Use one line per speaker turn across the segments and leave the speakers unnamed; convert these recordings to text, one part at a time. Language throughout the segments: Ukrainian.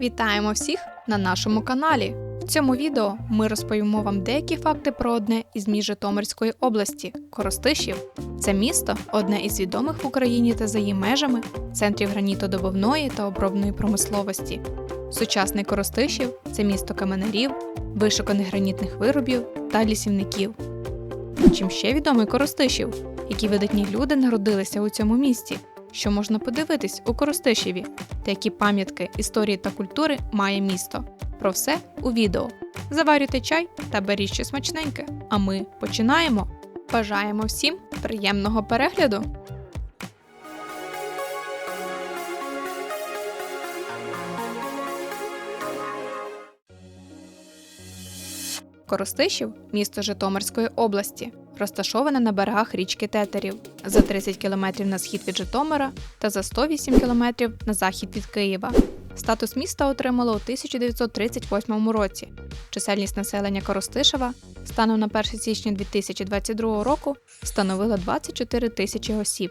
Вітаємо всіх на нашому каналі. В цьому відео ми розповімо вам деякі факти про одне із міст Житомирської області Коростишів. Це місто одне із відомих в Україні та за її межами центрів гранітодобувної та обробної промисловості. Сучасний Коростишів це місто каменарів, вишуканих гранітних виробів та лісівників. Чим ще відомий Коростишів, які видатні люди народилися у цьому місті, що можна подивитись у Коростишеві, та які пам'ятки історії та культури має місто. Про все у відео. Заварюйте чай та беріть щось смачненьке. А ми починаємо. Бажаємо всім приємного перегляду! Коростишів місто Житомирської області, розташоване на берегах річки Тетерів за 30 км на схід від Житомира та за 108 км на захід від Києва. Статус міста отримало у 1938 році. Чисельність населення Коростишева станом на 1 січня 2022 року становила 24 тисячі осіб.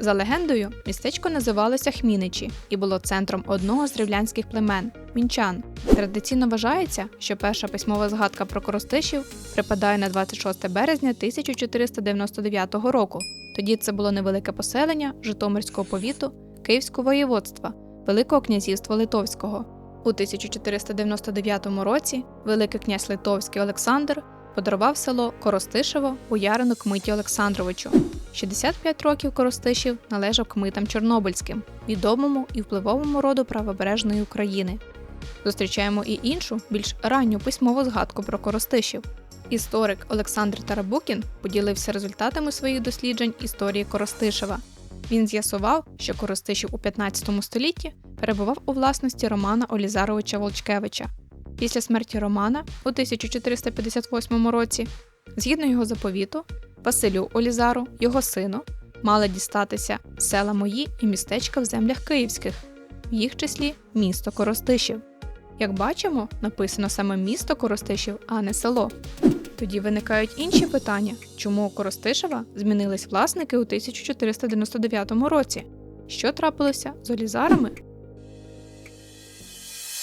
За легендою, містечко називалося Хміничі і було центром одного з древлянських племен мінчан. Традиційно вважається, що перша письмова згадка про Коростишів припадає на 26 березня 1499 року. Тоді це було невелике поселення Житомирського повіту Київського воєводства, Великого князівства Литовського. У 1499 році Великий князь Литовський Олександр подарував село Коростишево боярину Кмиті Олександровичу. 65 років Коростишів належав кмитам Чорнобильським, відомому і впливовому роду правобережної України. Зустрічаємо і іншу, більш ранню письмову згадку про Коростишів. Історик Олександр Тарабукін поділився результатами своїх досліджень історії Коростишева. Він з'ясував, що Коростишів у 15 столітті перебував у власності Романа Олізаровича Волчкевича. Після смерті Романа у 1458 році, згідно його заповіту, Василю Олізару, його сину, мали дістатися села мої і містечка в землях київських, в їх числі місто Коростишів. Як бачимо, написано саме місто Коростишів, а не село. Тоді виникають інші питання, чому у Коростишева змінились власники у 1499 році? Що трапилося з Олізарами?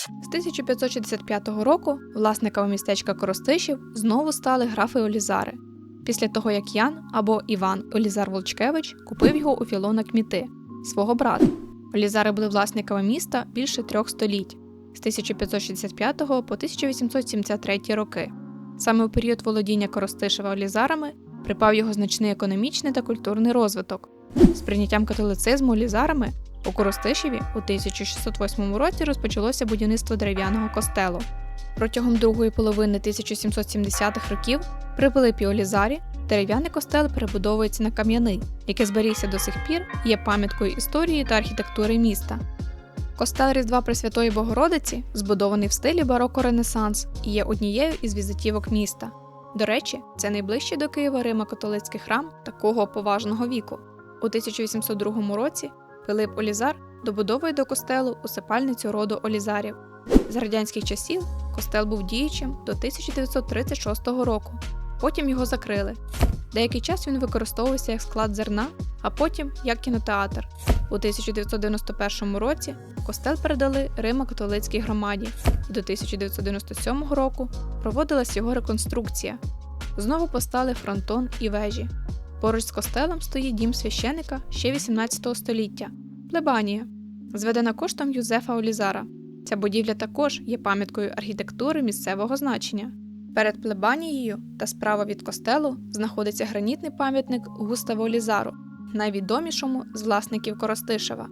З 1565 року власниками містечка Коростишів знову стали графи Олізари. Після того, як Ян або Іван Олізар Волчкевич купив його у Філона Кміти, свого брата. Олізари були власниками міста більше трьох століть з 1565 по 1873 роки. Саме у період володіння Коростишева Олізарами припав його значний економічний та культурний розвиток. З прийняттям католицизму Олізарами у Коростишеві у 1608 році розпочалося будівництво дерев'яного костелу. Протягом другої половини 1770-х років при Пилипі Олізарі дерев'яний костел перебудовується на кам'яний, який зберігся до сих пір і є пам'яткою історії та архітектури міста. Костел Різдва Пресвятої Богородиці збудований в стилі бароко-ренесанс і є однією із візитівок міста. До речі, це найближчий до Києва Римо-католицький храм такого поважного віку. У 1802 році Пилип Олізар добудовує до костелу усипальницю роду Олізарів. З радянських часів костел був діючим до 1936 року. Потім його закрили. Деякий час він використовувався як склад зерна, а потім як кінотеатр. У 1991 році костел передали Римо-католицькій громаді, і до 1997 року проводилась його реконструкція. Знову постали фронтон і вежі. Поруч з костелом стоїть дім священика ще 18 століття плебанія, зведена коштом Юзефа Олізара. Ця будівля також є пам'яткою архітектури місцевого значення. Перед плебанією та справа від костелу знаходиться гранітний пам'ятник Густаву Олізару, найвідомішому з власників Коростишева.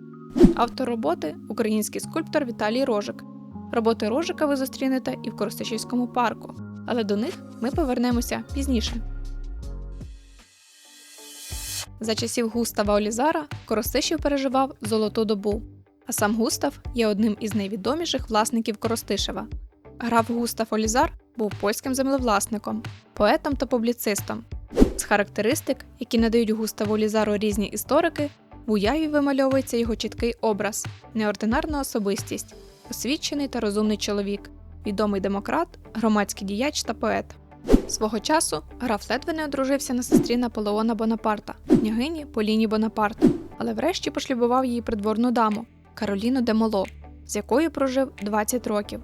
Автор роботи український скульптор Віталій Рожик. Роботи Рожика ви зустрінете і в Коростишівському парку, але до них ми повернемося пізніше. За часів Густава Олізара Коростишів переживав золоту добу, а сам Густав є одним із найвідоміших власників Коростишева. Граф Густав Олізар був польським землевласником, поетом та публіцистом. З характеристик, які надають Густаву Олізару різні історики, в уяві вимальовується його чіткий образ, неординарна особистість, освічений та розумний чоловік, відомий демократ, громадський діяч та поет. Свого часу граф ледве не одружився на сестрі Наполеона Бонапарта, княгині Поліні Бонапарта, але врешті пошлюбував її придворну даму, Кароліну де Моло, з якою прожив 20 років.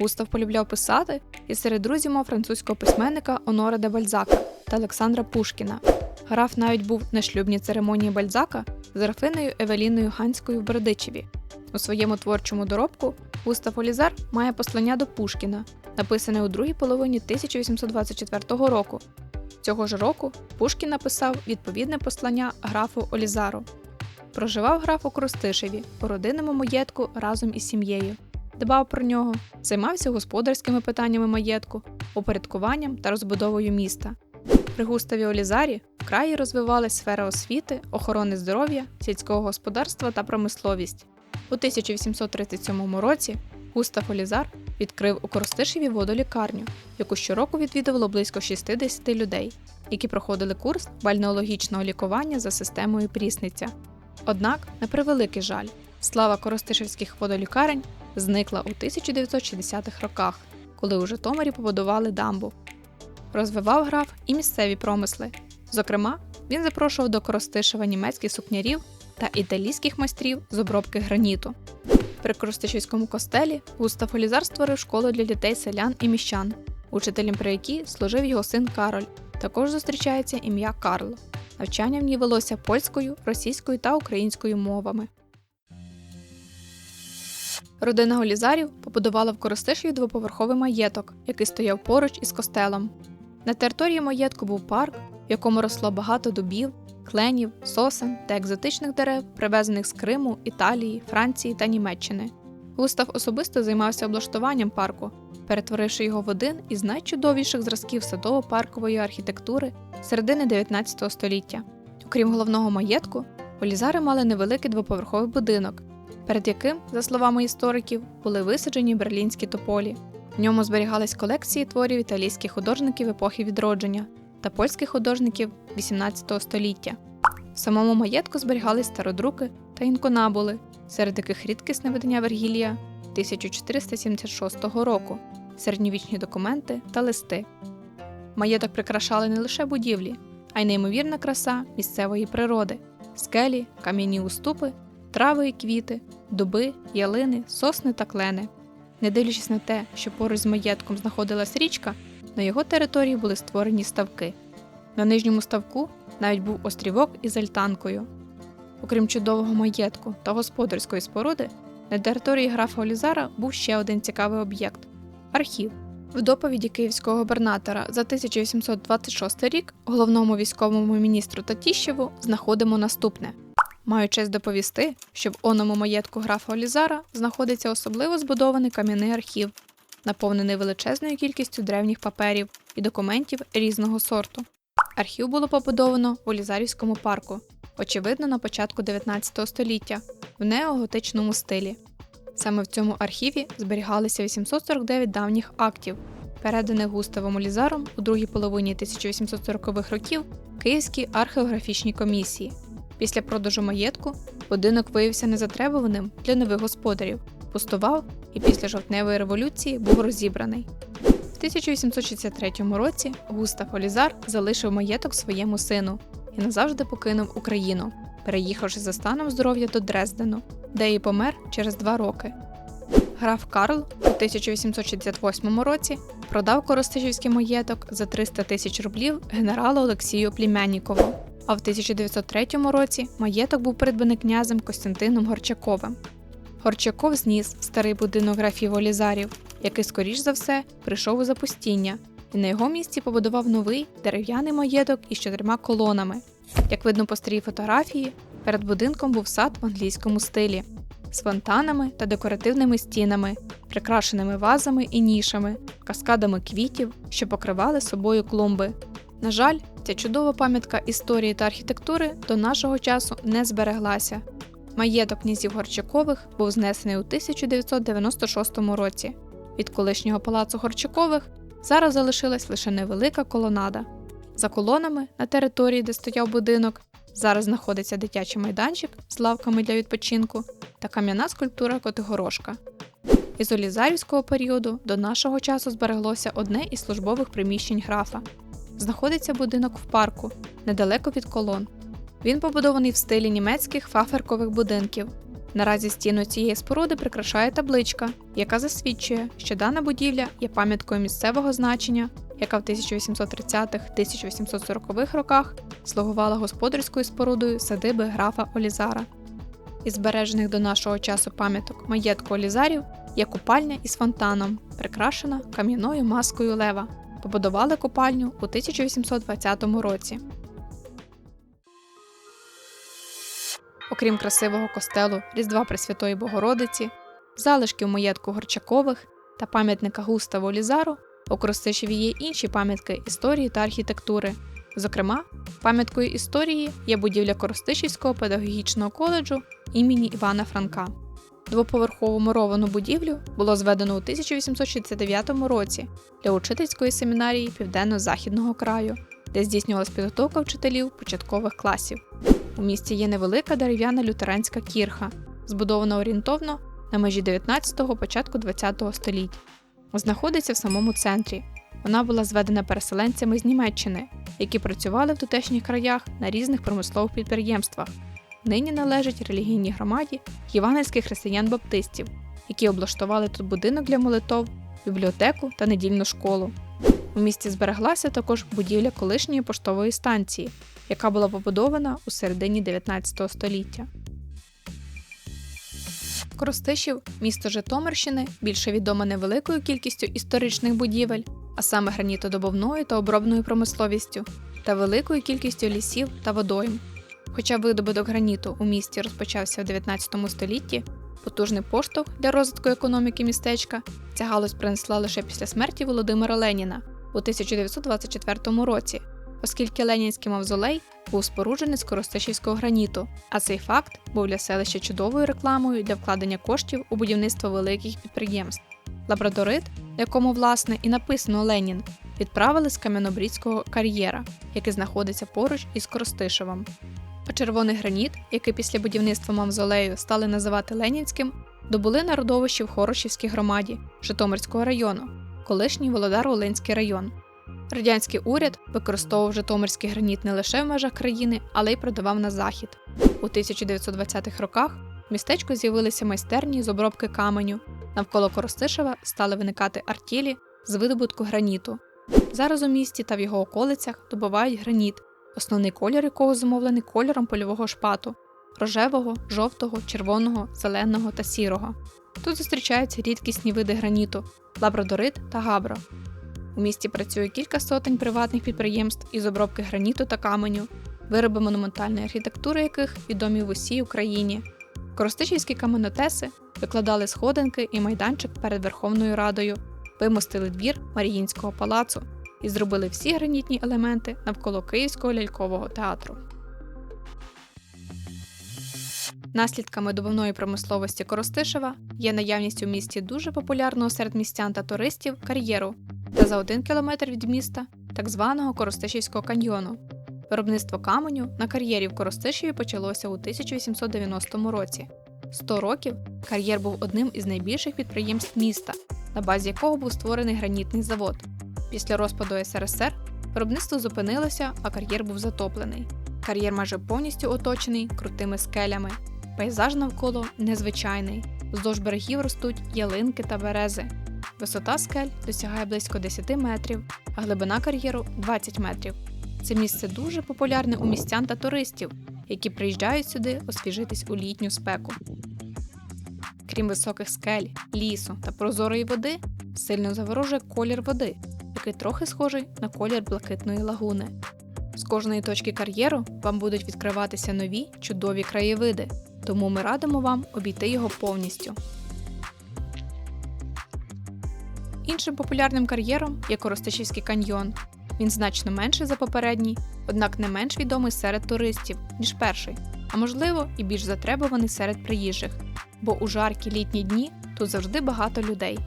Густав полюбляв писати і серед друзів мав французького письменника Онора де Бальзака та Олександра Пушкіна. Граф навіть був на шлюбній церемонії Бальзака з графиною Евеліною Ганською в Бердичеві. У своєму творчому доробку Густав Олізар має послання до Пушкіна, написане у другій половині 1824 року. Цього ж року Пушкін написав відповідне послання графу Олізару. Проживав граф у Кростишеві у родинному маєтку разом із сім'єю. Дбав про нього, займався господарськими питаннями маєтку, упорядкуванням та розбудовою міста. При Густаві Олізарі в краї розвивалась сфера освіти, охорони здоров'я, сільського господарства та промисловість. У 1837 році Густав Олізар відкрив у Коростишеві водолікарню, яку щороку відвідувало близько 60 людей, які проходили курс бальнеологічного лікування за системою Прісниця. Однак, на превеликий жаль, слава коростишевських водолікарень зникла у 1960-х роках, коли у Житомирі побудували дамбу. Розвивав граф і місцеві промисли. Зокрема, він запрошував до Коростишева німецьких сукнярів та італійських майстрів з обробки граніту. При Коростишівському костелі Густав Олізар створив школу для дітей селян і міщан, учителем при якій служив його син Кароль. Також зустрічається ім'я Карло. Навчання в ній велося польською, російською та українською мовами. Родина Голізарів побудувала в Коростишеві двоповерховий маєток, який стояв поруч із костелом. На території маєтку був парк, в якому росло багато дубів, кленів, сосен та екзотичних дерев, привезених з Криму, Італії, Франції та Німеччини. Густав особисто займався облаштуванням парку, перетворивши його в один із найчудовіших зразків садово-паркової архітектури середини 19 століття. Окрім головного маєтку, Олізари мали невеликий двоповерховий будинок, перед яким, за словами істориків, були висаджені берлінські тополі. В ньому зберігались колекції творів італійських художників епохи відродження та польських художників XVIII століття. В самому маєтку зберігались стародруки та інконабули, серед яких рідкісне видання Вергілія 1476 року, середньовічні документи та листи. Маєток прикрашали не лише будівлі, а й неймовірна краса місцевої природи, скелі, кам'яні уступи, трави і квіти, дуби, ялини, сосни та клени. Не дивлячись на те, що поруч з маєтком знаходилась річка, на його території були створені ставки. На нижньому ставку навіть був острівок із альтанкою. Окрім чудового маєтку та господарської споруди, на території графа Олізара був ще один цікавий об'єкт архів. В доповіді київського губернатора за 1826 рік головному військовому міністру Татіщеву знаходимо наступне. Маю честь доповісти, що в оному маєтку графа Олізара знаходиться особливо збудований кам'яний архів, наповнений величезною кількістю древніх паперів і документів різного сорту. Архів було побудовано в Олізарівському парку, очевидно, на початку 19 століття, в неоготичному стилі. Саме в цьому архіві зберігалися 849 давніх актів, переданих Густавом Олізаром у другій половині 1840-х років Київській археографічній комісії. Після продажу маєтку будинок виявився незатребуваним для нових господарів, пустував і після жовтневої революції був розібраний. В 1863 році Густав Олізар залишив маєток своєму сину і назавжди покинув Україну, переїхавши за станом здоров'я до Дрездену, де і помер через два роки. Граф Карл у 1868 році продав Коростишівський маєток за 300 тисяч рублів генералу Олексію Плімяннікову. А в 1903 році маєток був придбаний князем Костянтином Горчаковим. Горчаков зніс старий будинок графів Олізарів, який, скоріш за все, прийшов у запустіння, і на його місці побудував новий дерев'яний маєток із чотирма колонами. Як видно по старій фотографії, перед будинком був сад в англійському стилі з фонтанами та декоративними стінами, прикрашеними вазами і нішами, каскадами квітів, що покривали собою клумби. На жаль, ця чудова пам'ятка історії та архітектури до нашого часу не збереглася. Маєток князів Горчакових був знесений у 1996 році. Від колишнього палацу Горчакових зараз залишилась лише невелика колонада. За колонами на території, де стояв будинок, зараз знаходиться дитячий майданчик з лавками для відпочинку та кам'яна скульптура Котигорошка. Із Олізарівського періоду до нашого часу збереглося одне із службових приміщень графа. Знаходиться будинок в парку, недалеко від колон. Він побудований в стилі німецьких фаферкових будинків. Наразі стіну цієї споруди прикрашає табличка, яка засвідчує, що дана будівля є пам'яткою місцевого значення, яка в 1830-1840-х роках слугувала господарською спорудою садиби графа Олізара. Із збережених до нашого часу пам'яток маєтку Олізарів є купальня із фонтаном, прикрашена кам'яною маскою лева. Побудували купальню у 1820 році. Окрім красивого костелу Різдва Пресвятої Богородиці, залишків маєтку Горчакових та пам'ятника Густаву Лізару, у Коростишеві є інші пам'ятки історії та архітектури. Зокрема, пам'яткою історії є будівля Коростишівського педагогічного коледжу імені Івана Франка. Двоповерхову муровану будівлю було зведено у 1869 році для учительської семінарії Південно-Західного краю, де здійснювалась підготовка вчителів початкових класів. У місті є невелика дерев'яна лютеранська кірха, збудована орієнтовно на межі 19-го початку 20-го століття. Знаходиться в самому центрі. Вона була зведена переселенцями з Німеччини, які працювали в тутешніх краях на різних промислових підприємствах. Нині належить релігійній громаді євангельських християн-баптистів, які облаштували тут будинок для молитов, бібліотеку та недільну школу. У місті збереглася також будівля колишньої поштової станції, яка була побудована у середині 19 століття. Коростишів, місто Житомирщини, більше відоме невеликою кількістю історичних будівель, а саме гранітодобувною та обробною промисловістю, та великою кількістю лісів та водойм. Хоча видобуток граніту у місті розпочався в 19 столітті, потужний поштовх для розвитку економіки містечка ця галузь принесла лише після смерті Володимира Леніна у 1924 році, оскільки Ленінський мавзолей був споруджений з Коростишівського граніту, а цей факт був для селища чудовою рекламою для вкладення коштів у будівництво великих підприємств. Лабрадорит, якому власне і написано Ленін, відправили з Кам'янобрідського кар'єра, який знаходиться поруч із Коростишевом. А червоний граніт, який після будівництва мавзолею стали називати Ленінським, добули на родовищі в Хорошівській громаді Житомирського району, колишній Володар-Волинський район. Радянський уряд використовував Житомирський граніт не лише в межах країни, але й продавав на захід. У 1920-х роках в містечку з'явилися майстерні з обробки каменю. Навколо Коростишева стали виникати артілі з видобутку граніту. Зараз у місті та в його околицях добувають граніт, основний колір якого зумовлений кольором польового шпату рожевого, жовтого, червоного, зеленого та сірого. Тут зустрічаються рідкісні види граніту лабрадорит та габро. У місті працює кілька сотень приватних підприємств із обробки граніту та каменю, вироби монументальної архітектури яких відомі в усій Україні. Коростичівські каменотеси викладали сходинки і майданчик перед Верховною Радою, вимостили двір Маріїнського палацу і зробили всі гранітні елементи навколо Київського лялькового театру. Наслідками добувної промисловості Коростишева є наявність у місті дуже популярного серед містян та туристів кар'єру та за один кілометр від міста так званого Коростишівського каньйону. Виробництво каменю на кар'єрі в Коростишеві почалося у 1890 році. 100 років кар'єр був одним із найбільших підприємств міста, на базі якого був створений гранітний завод. Після розпаду СРСР виробництво зупинилося, а кар'єр був затоплений. Кар'єр майже повністю оточений крутими скелями. Пейзаж навколо незвичайний. Вздовж берегів ростуть ялинки та берези. Висота скель досягає близько 10 метрів, а глибина кар'єру 20 метрів. Це місце дуже популярне у містян та туристів, які приїжджають сюди освіжитись у літню спеку. Крім високих скель, лісу та прозорої води, сильно заворожує колір води, який трохи схожий на колір блакитної лагуни. З кожної точки кар'єру вам будуть відкриватися нові чудові краєвиди, тому ми радимо вам обійти його повністю. Іншим популярним кар'єром є Коростишівський каньйон. Він значно менший за попередній, однак не менш відомий серед туристів, ніж перший, а можливо і більш затребуваний серед приїжджих, бо у жаркі літні дні тут завжди багато людей.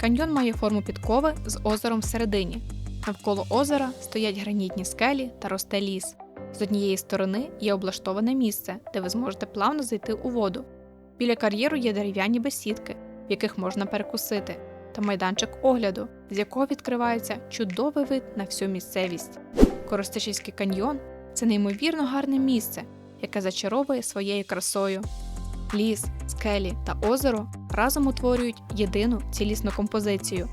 Каньйон має форму підкови з озером всередині. Навколо озера стоять гранітні скелі та росте ліс. З однієї сторони є облаштоване місце, де ви зможете плавно зайти у воду. Біля кар'єру є дерев'яні бесідки, в яких можна перекусити, та майданчик огляду, з якого відкривається чудовий вид на всю місцевість. Коростишівський каньйон це неймовірно гарне місце, яке зачаровує своєю красою. ліс, скелі та озеро разом утворюють єдину цілісну композицію.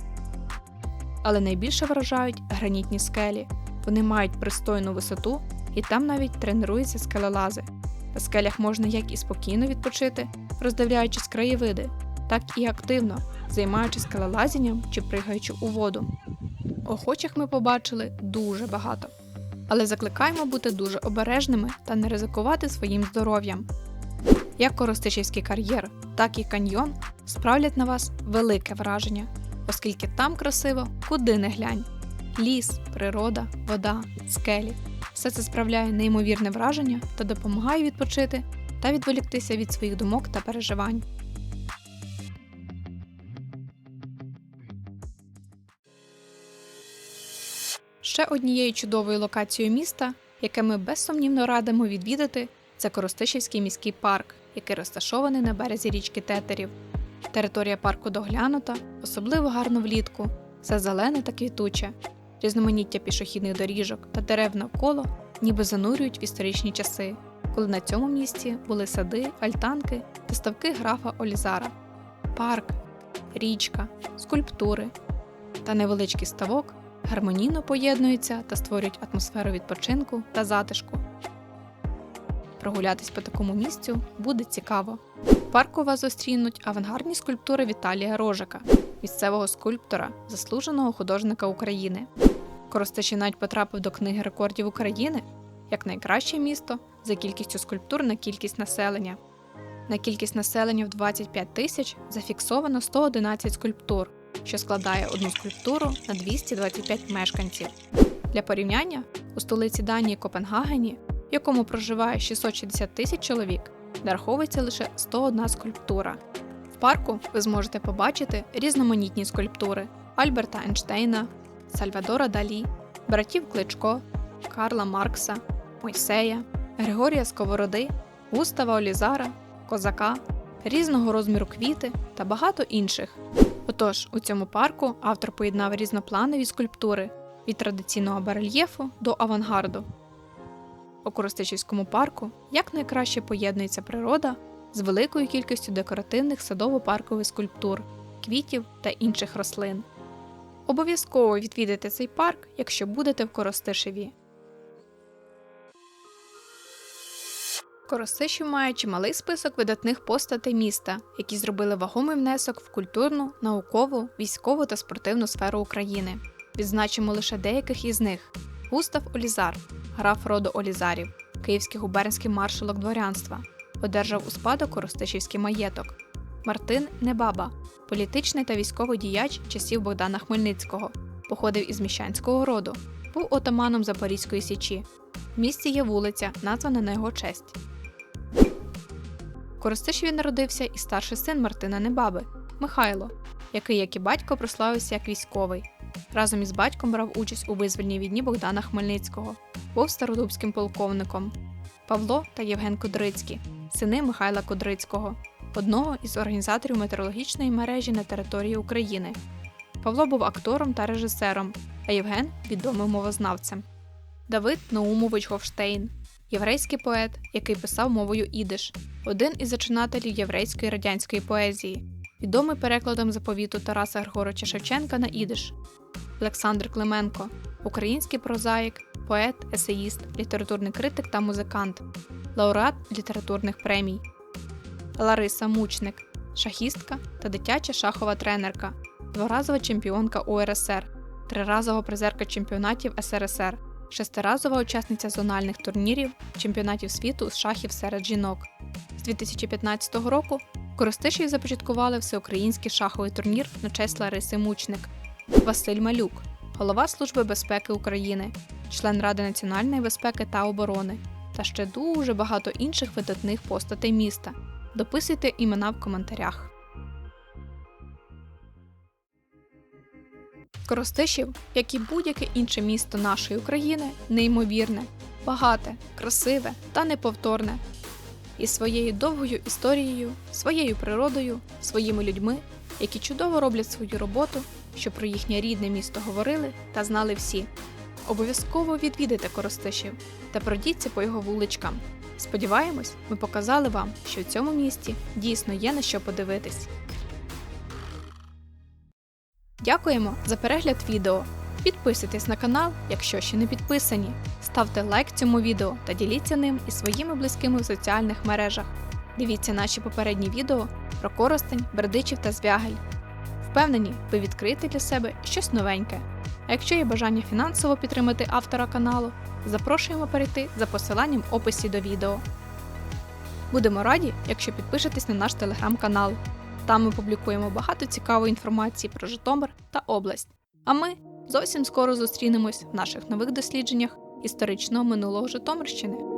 Але найбільше вражають гранітні скелі. Вони мають пристойну висоту і там навіть тренуються скелелази. На скелях можна як і спокійно відпочити, роздивляючись краєвиди, так і активно, займаючись скелелазінням чи пригаючи у воду. Охочих ми побачили дуже багато. Але закликаємо бути дуже обережними та не ризикувати своїм здоров'ям. Як Коростишівський кар'єр, так і каньйон справлять на вас велике враження, оскільки там красиво куди не глянь. Ліс, природа, вода, скелі все це справляє неймовірне враження та допомагає відпочити та відволіктися від своїх думок та переживань. Ще однією чудовою локацією міста, яке ми безсумнівно радимо відвідати, це Коростишівський міський парк, який розташований на березі річки Тетерів. Територія парку доглянута, особливо гарно влітку, все зелене та квітуче, різноманіття пішохідних доріжок та дерев навколо ніби занурюють в історичні часи, коли на цьому місці були сади, альтанки та ставки графа Олізара, парк, річка, скульптури та невеличкий ставок гармонійно поєднуються та створюють атмосферу відпочинку та затишку. Прогулятись по такому місцю буде цікаво. В парку вас зустрінуть авангардні скульптури Віталія Рожика, місцевого скульптора, заслуженого художника України. Коростиші потрапив до книги рекордів України як найкраще місто за кількістю скульптур на кількість населення. На кількість населення в 25 тисяч зафіксовано 111 скульптур, що складає одну скульптуру на 225 мешканців. Для порівняння у столиці Данії Копенгагені, в якому проживає 660 тисяч чоловік, нараховується лише 101 скульптура. В парку ви зможете побачити різноманітні скульптури Альберта Ейнштейна, Сальвадора Далі, братів Кличко, Карла Маркса, Мойсея, Григорія Сковороди, Густава Олізара, Козака, різного розміру квіти та багато інших. Отож, у цьому парку автор поєднав різнопланові скульптури від традиційного барельєфу до авангарду. У Коростичівському парку якнайкраще поєднується природа з великою кількістю декоративних садово-паркових скульптур, квітів та інших рослин. Обов'язково відвідайте цей парк, якщо будете в Коростишеві. Коростишів має чималий список видатних постатей міста, які зробили вагомий внесок в культурну, наукову, військову та спортивну сферу України. Відзначимо лише деяких із них: Густав Олізар, граф роду Олізарів, київський губернський маршалок дворянства, одержав у спадок Коростишівський маєток, Мартин Небаба, політичний та військовий діяч часів Богдана Хмельницького, походив із міщанського роду, був отаманом Запорізької січі. В місті є вулиця, названа на його честь. В Коростишеві народився і старший син Мартина Небаби Михайло, який, як і батько, прославився як військовий. Разом із батьком брав участь у визвольній війні Богдана Хмельницького, був стародубським полковником. Павло та Євген Кудрицький, сини Михайла Кудрицького, одного із організаторів метеорологічної мережі на території України. Павло був актором та режисером, а Євген відомим мовознавцем. Давид Наумович Гофштейн, єврейський поет, який писав мовою ідиш, один із зачинателів єврейської радянської поезії, відомий перекладом заповіту Тараса Григоровича Шевченка на ідиш. Олександр Клименко, український прозаїк, поет, есеїст, літературний критик та музикант, лауреат літературних премій. Лариса Мучник, шахістка та дитяча шахова тренерка, дворазова чемпіонка УРСР, триразова призерка чемпіонатів СРСР, шестиразова учасниця зональних турнірів чемпіонатів світу з шахів серед жінок. З 2015 року Коростиші започаткували всеукраїнський шаховий турнір на честь Лариси Мучник. Василь Малюк, голова Служби безпеки України, член Ради національної безпеки та оборони, та ще дуже багато інших видатних постатей міста. Дописуйте імена в коментарях. Коростишів, як і будь-яке інше місто нашої України, неймовірне, багате, красиве та неповторне. І своєю довгою історією, своєю природою, своїми людьми, які чудово роблять свою роботу, щоб про їхнє рідне місто говорили та знали всі. Обов'язково відвідайте Коростишів та пройдіться по його вуличкам. Сподіваємось, ми показали вам, що в цьому місті дійсно є на що подивитись. Дякуємо за перегляд відео. Підписуйтесь на канал, якщо ще не підписані. Ставте лайк цьому відео та діліться ним із своїми близькими в соціальних мережах. Дивіться наші попередні відео про Коростень, Бердичів та Звягель. Впевнені, ви відкриєте для себе щось новеньке. А якщо є бажання фінансово підтримати автора каналу, запрошуємо перейти за посиланням в описі до відео. Будемо раді, якщо підпишетесь на наш телеграм-канал. Там ми публікуємо багато цікавої інформації про Житомир та область. А ми зовсім скоро зустрінемось в наших нових дослідженнях історичного минулого Житомирщини.